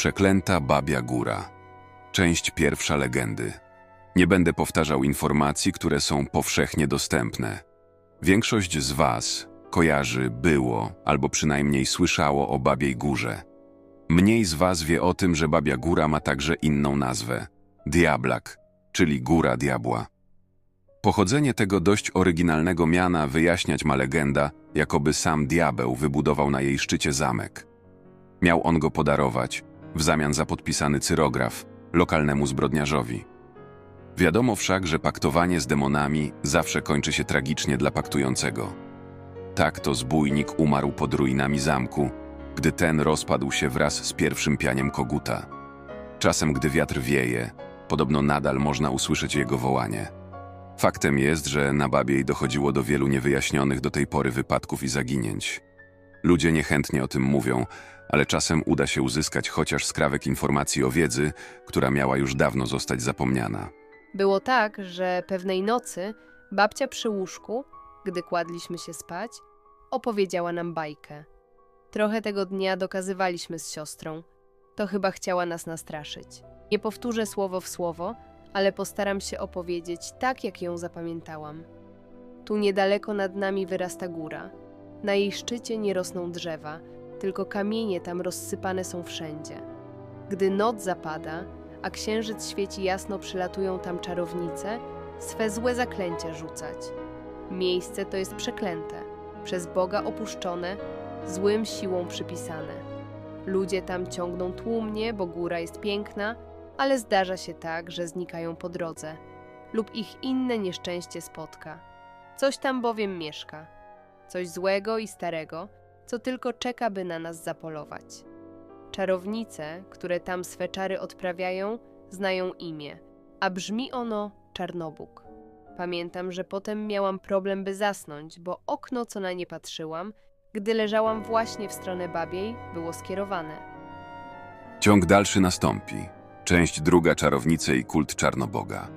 Przeklęta Babia Góra. Część pierwsza legendy. Nie będę powtarzał informacji, które są powszechnie dostępne. Większość z Was kojarzy, było albo przynajmniej słyszało o Babiej Górze. Mniej z Was wie o tym, że Babia Góra ma także inną nazwę Diablak, czyli Góra Diabła. Pochodzenie tego dość oryginalnego miana wyjaśniać ma legenda, jakoby sam diabeł wybudował na jej szczycie zamek. Miał on go podarować, w zamian za podpisany cyrograf, lokalnemu zbrodniarzowi. Wiadomo wszak, że paktowanie z demonami zawsze kończy się tragicznie dla paktującego. Tak to zbójnik umarł pod ruinami zamku, gdy ten rozpadł się wraz z pierwszym pianiem koguta. Czasem, gdy wiatr wieje, podobno nadal można usłyszeć jego wołanie. Faktem jest, że na Babiej dochodziło do wielu niewyjaśnionych do tej pory wypadków i zaginięć. Ludzie niechętnie o tym mówią, ale czasem uda się uzyskać chociaż skrawek informacji o wiedzy, która miała już dawno zostać zapomniana. Było tak, że pewnej nocy babcia przy łóżku, gdy kładliśmy się spać, opowiedziała nam bajkę. Trochę tego dnia dokazywaliśmy z siostrą. To chyba chciała nas nastraszyć. Nie powtórzę słowo w słowo, ale postaram się opowiedzieć tak, jak ją zapamiętałam. Tu niedaleko nad nami wyrasta góra. Na jej szczycie nie rosną drzewa, tylko kamienie tam rozsypane są wszędzie. Gdy noc zapada, a księżyc świeci jasno, przylatują tam czarownice, swe złe zaklęcia rzucać. Miejsce to jest przeklęte, przez Boga opuszczone, złym siłą przypisane. Ludzie tam ciągną tłumnie, bo góra jest piękna, ale zdarza się tak, że znikają po drodze, lub ich inne nieszczęście spotka. Coś tam bowiem mieszka, coś złego i starego, co tylko czeka, by na nas zapolować. Czarownice, które tam swe czary odprawiają, znają imię, a brzmi ono Czarnobóg. Pamiętam, że potem miałam problem, by zasnąć, bo okno, co na nie patrzyłam, gdy leżałam właśnie w stronę babiej, było skierowane. Ciąg dalszy nastąpi. Część druga Czarownice i kult Czarnoboga.